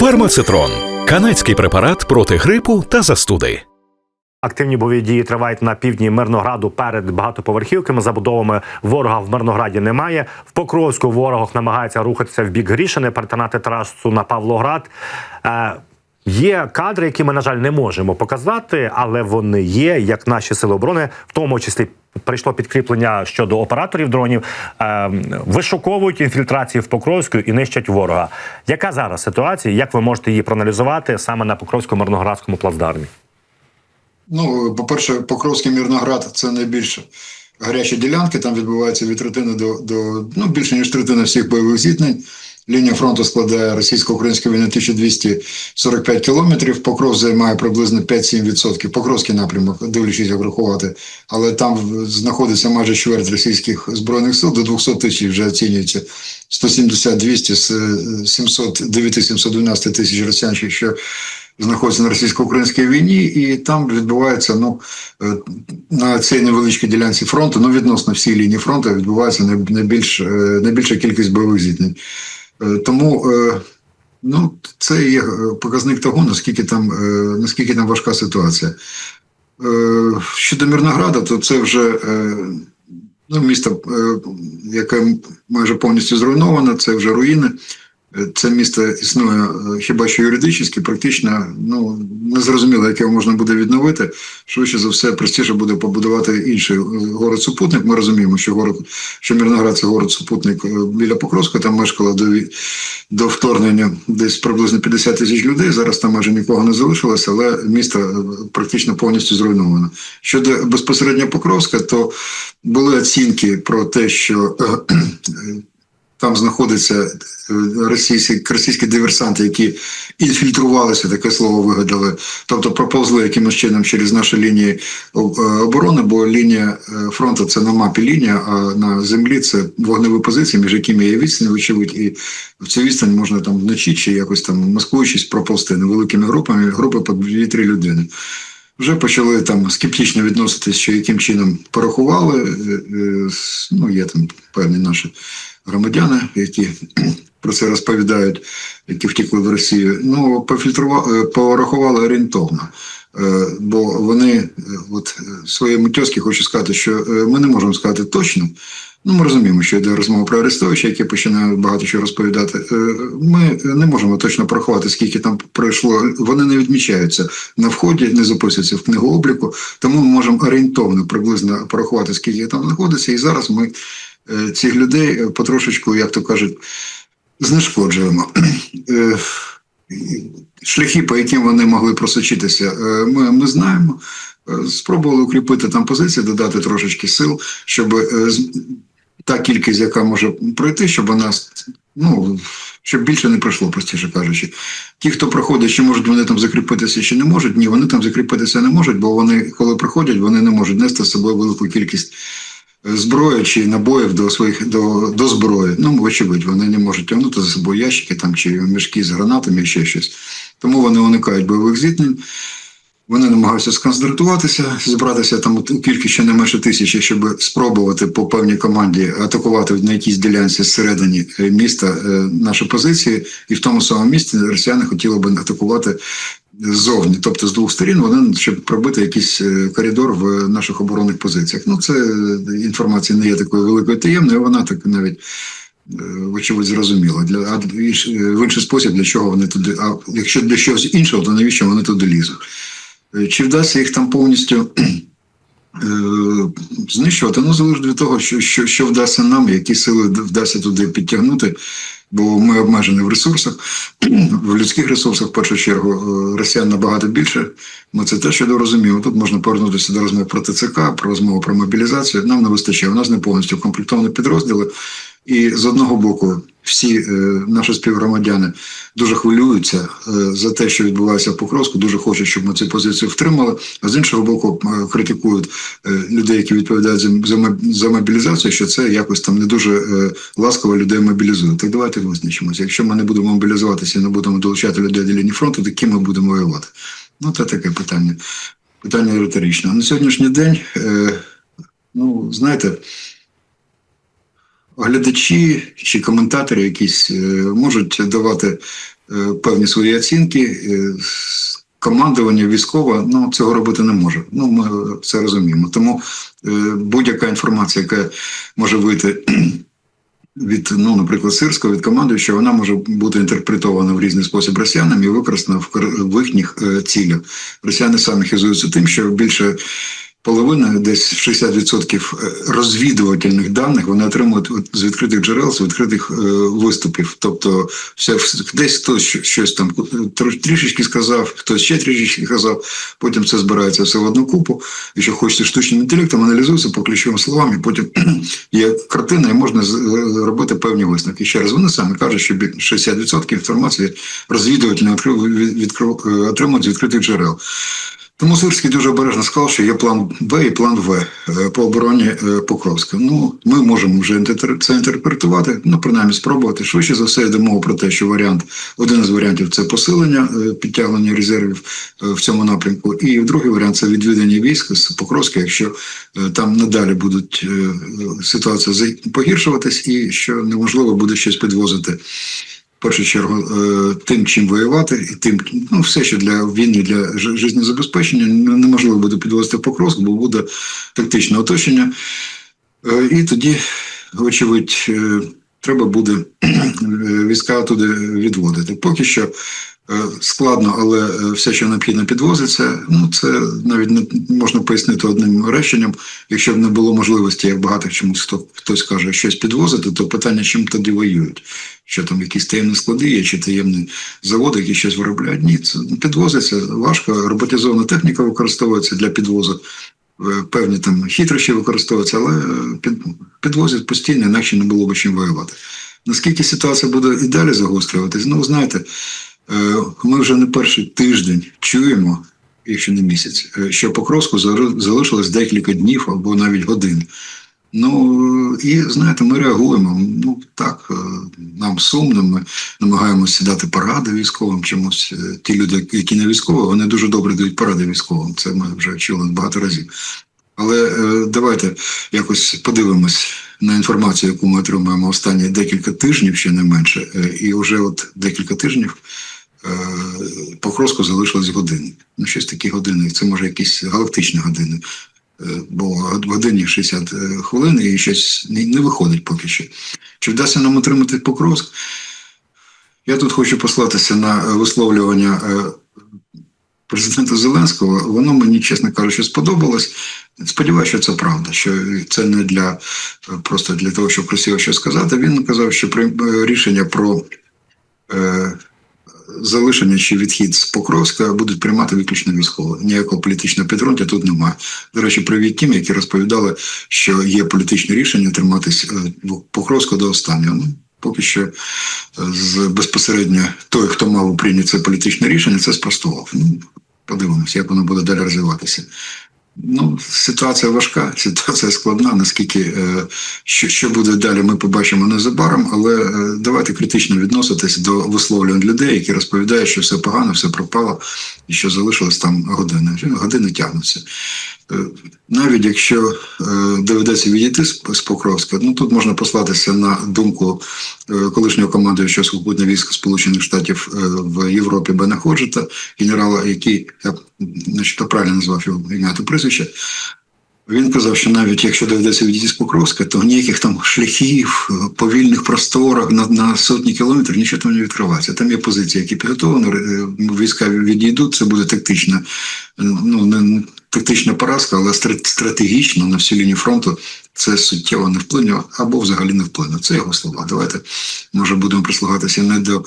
Фармацитрон канадський препарат проти грипу та застуди. Активні бойові дії тривають на півдні Мирнограду перед багатоповерхівками. Забудовами ворога в Мирнограді немає. В Покровську ворог намагається рухатися в бік Грішини, перетинати трасу на Павлоград. Є кадри, які ми, на жаль, не можемо показати, але вони є, як наші сили оборони, в тому числі прийшло підкріплення щодо операторів дронів, е, вишуковують інфільтрації в Покровську і нищать ворога. Яка зараз ситуація? Як ви можете її проаналізувати саме на Покровсько-Мирноградському плацдармі? Ну, по-перше, Покровський Мірноград це найбільш гарячі ділянки. Там відбувається від третини до, до ну, більше ніж третина всіх бойових зіткнень. Лінія фронту складає російсько-українська війна 1245 кілометрів. Покров займає приблизно 5-7%. Покровський напрямок, дивлячись, як рахувати. Але там знаходиться майже чверть російських збройних сил, до 200 тисяч вже оцінюється. 170-200 з е, 700, 9-712 тисяч росіян, що знаходяться на російсько-українській війні, і там відбувається ну е, на цій невеличкій ділянці фронту, ну відносно всій лінії фронту, відбувається найбільш, е, найбільша кількість бойових зіткнень. Е, Тому е, ну, це є е, показник того, наскільки там, наскільки там важка ситуація. Щодо Мірнограда, то це вже ну, місто, яке майже повністю зруйноване, це вже руїни. Е, Це місто існує е, хіба що юридично, практично ну незрозуміло, як його можна буде відновити. Швидше за все, простіше буде побудувати інший е, город-супутник. Ми розуміємо, що город, що Мірноград це город-супутник е, біля Покровська. Там мешкало до, до вторгнення десь приблизно 50 тисяч людей. Зараз там майже нікого не залишилося, але місто практично повністю зруйновано. Щодо безпосередньо Покровська, то були оцінки про те, що там знаходяться е, російські, російські диверсанти, які інфільтрувалися, таке слово вигадали, тобто проповзли якимось чином через наші лінії е, оборони, бо лінія е, фронту це на мапі лінія, а на землі це вогневі позиції, між якими є відстань, вочевидь, і в цю відстань можна там вночі чи якось там маскуючись проповзти невеликими групами, групи по 2-3 людини. Вже почали там скептично відноситись, що яким чином порахували. е, е, Ну, є там певні наші громадяни, які про це розповідають, які втекли в Росію. Ну, пофільтрували, порахували орієнтовно. Е, Бо вони, е, от е, своєму тьоскі хочу сказати, що е, ми не можемо сказати точно. Ну, ми розуміємо, що йде розмова про Арестовича, який починає багато що розповідати. Е, Ми не можемо точно порахувати, скільки там пройшло. Вони не відмічаються на вході, не записуються в книгу обліку, тому ми можемо орієнтовно приблизно порахувати, скільки там знаходиться. І зараз ми е, цих людей е, потрошечку, як то кажуть, знешкоджуємо. Шляхи, по яким вони могли просочитися, ми, ми знаємо. Спробували укріпити там позиції, додати трошечки сил, щоб та кількість, яка може пройти, щоб вона ну, щоб більше не пройшло, простіше кажучи. Ті, хто проходить, чи можуть вони там закріпитися, чи не можуть, ні, вони там закріпитися не можуть, бо вони, коли приходять, вони не можуть нести з собою велику кількість е, зброї чи набоїв до своїх до, до зброї. Ну, вочевидь, вони не можуть тягнути за собою ящики там чи мішки з гранатами, ще щось. Тому вони уникають бойових зіткнень. Вони намагаються сконцентруватися, зібратися там у кількість щонайменше тисячі, щоб спробувати по певній команді атакувати на якійсь ділянці зсередині е, міста е, наші позиції, і в тому самому місці росіяни хотіли би атакувати ззовні, тобто з двох сторін, вони щоб пробити якийсь е, коридор в наших оборонних позиціях. Ну це інформація не є такою великою таємною, вона так навіть. Вочевидь, зрозуміло. Для а в інший спосіб для чого вони туди? А якщо для чогось іншого, то навіщо вони туди лізуть? Е, Чи вдасться їх там повністю е, знищувати? Ну, залежить від того, що, що, що вдасться нам, які сили вдасться туди підтягнути, бо ми обмежені в ресурсах, в людських ресурсах, в першу чергу, е, росіян набагато більше. Ми це теж розуміємо. Тут можна повернутися до розмов про ТЦК, про розмову про мобілізацію. Нам не вистачає. У нас не повністю комплектовані підрозділи. І з одного боку, всі е, наші співгромадяни дуже хвилюються е, за те, що відбувається в Покровську, дуже хочуть, щоб ми цю позицію втримали. А з іншого боку, е, критикують е, людей, які відповідають за, за, за мобілізацію, що це якось там не дуже е, ласково людей мобілізує. Так давайте визначимося. Якщо ми не будемо мобілізуватися і не будемо долучати людей до лінії фронту, то ким ми будемо воювати? Ну, це таке питання. Питання риторичне. На сьогоднішній день, е, ну, знаєте, глядачі чи коментатори якісь е, можуть давати е, певні свої оцінки. е, Командування військове ну цього робити не може. Ну ми це розуміємо. Тому будь-яка інформація, яка може вийти від, ну, наприклад, сирського від командуючого, вона може бути інтерпретована в різний спосіб росіянам і використана в, їхніх цілях. Росіяни самі хизуються тим, що більше половини, десь 60% розвідувальних даних вони отримують з відкритих джерел, з відкритих е, виступів. Тобто, все десь хтось щось там е, трішечки сказав, хтось ще трішечки сказав. Потім це збирається все в одну купу. І що хочете штучним інтелектом, аналізується по ключовим словам, і потім є картина, і можна е, робити певні висновки. Ще раз вони самі кажуть, що бі- 60% інформації розвідувальні отримують з відкритих джерел. Тому Сирський дуже обережно сказав, що є план Б і план В е, по обороні е, Покровська. Ну, ми можемо вже це інтерпретувати, ну принаймні спробувати. Швидше за все йде мова про те, що варіант, один із варіантів це посилення, е, підтягнення резервів в цьому напрямку. І другий варіант це відведення військ з Покровська, якщо там надалі будуть ситуація погіршуватись, і що неможливо буде щось підвозити першу чергу е, тим, чим воювати, і тим, ну все, що для війни, для життєзабезпечення неможливо буде підвозити покрос, бо буде тактичне оточення. Е, І тоді, вочевидь, е, треба буде війська туди відводити. Поки що складно, але е, все, що необхідно, підвозиться. Ну це навіть не можна пояснити одним реченням. Якщо б не було можливості, як багато чомусь хто хтось каже, щось підвозити, то питання, чим тоді воюють. Що там якісь таємні склади є, чи таємні заводи, які щось виробляють? Ні, це підвозиться важко. Роботизована техніка використовується для підвозу. Е, Певні там хитрощі використовуються, але е, під, підвозять постійно, інакше не було б чим воювати. Наскільки ситуація буде і далі загострюватись? Ну, знаєте, е, ми вже не перший тиждень чуємо, якщо не місяць, е, що Покровську зали- залишилось декілька днів або навіть годин. Ну і знаєте, ми реагуємо. Ну так, е, нам сумно, ми намагаємося сідати поради військовим чомусь. Е, Ті люди, які не військові, вони дуже добре дають поради військовим. Це ми вже чули багато разів. Але е, давайте якось подивимось на інформацію, яку ми отримуємо останні декілька тижнів, ще не менше. Е, і вже от декілька тижнів е, Покровську залишилось години. Ну, щось такі години. Це може якісь галактичні години. Е, Бо в годині 60 хвилин і щось не, виходить поки що. Чи вдасться нам отримати Покровськ? Я тут хочу послатися на е, висловлювання е, президента Зеленського. Воно мені, чесно кажучи, сподобалось. Сподіваюся, що це правда, що це не для е, просто для того, щоб красиво щось сказати. Він казав, що е, рішення про е, залишення чи відхід з Покровська будуть приймати виключно військово. Ніякого політичного підґрунтя тут немає. До речі, привіт тим, які розповідали, що є політичне рішення триматись е, в Покровську до останнього. Ну, поки що е, з безпосередньо той, хто мав прийняти це політичне рішення, це спростував. Ну, подивимося, як воно буде далі розвиватися. Ну, ситуація важка, ситуація складна. Наскільки е, що, що буде далі, ми побачимо незабаром. Але е, давайте критично відноситись до висловлювань людей, які розповідають, що все погано, все пропало, і що залишилось там години. Години тягнуться. Е, навіть якщо е, доведеться відійти з, Покровська, ну тут можна послатися на думку е, колишнього командуючого сухопутних військ Сполучених Штатів в Європі Бена Ходжета, генерала, який я значить, правильно назвав його ім'я та прізвище. Він казав, що навіть якщо доведеться відійти з Покровська, то ніяких там шляхів е, по вільних просторах на, на сотні кілометрів нічого там не відкривається. Там є позиції, які підготовлені, війська відійдуть, це буде тактична, е, ну не тактична поразка, але стра- стратегічно на всю лінію фронту це суттєво не вплине або взагалі не вплине. Це його слова. Давайте може будемо прислухатися не до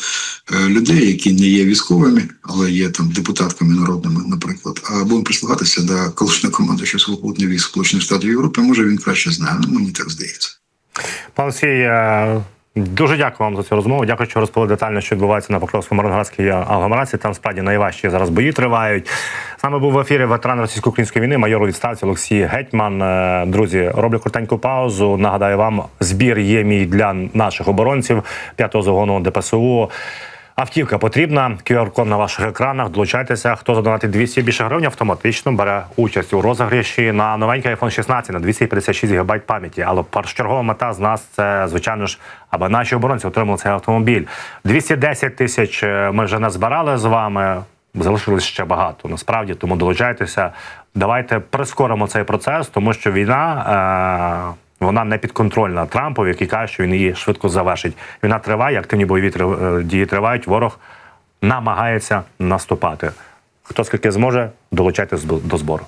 е, людей, які не є військовими, але є там депутатками народними, наприклад, а будемо прислухатися до колишнього командуючого сухопутних військ Сполучених Штатів Європи. Може він краще знає. Ну мені так здається. Пан е, дуже дякую вам за цю розмову. Дякую, що розповіли детально, що відбувається на Покровському Мирноградській агломерації. Там справді найважчі зараз бої тривають. З нами був в ефірі ветеран російсько-української війни, майор у відставці Олексій Гетьман. Е, Друзі, роблю коротеньку паузу. Нагадаю вам, збір є мій для наших оборонців 5-го загону ДПСУ. Автівка потрібна. QR-код на ваших екранах. Долучайтеся. Хто задонатить 200 більше гривень, автоматично бере участь у розіграші на новенький iPhone 16 на 256 ГБ пам'яті. Але першочергова мета з нас це, звичайно ж, аби наші оборонці отримали цей автомобіль. 210 тисяч е, ми вже назбирали з вами. Залишилось ще багато. Насправді, тому долучайтеся. Давайте прискоримо цей процес, тому що війна. Е- вона не підконтрольна Трампові, який каже, що він її швидко завершить. Війна триває, активні бойові е, дії тривають. Ворог намагається наступати. Хто скільки зможе, долучайтесь до, до збору.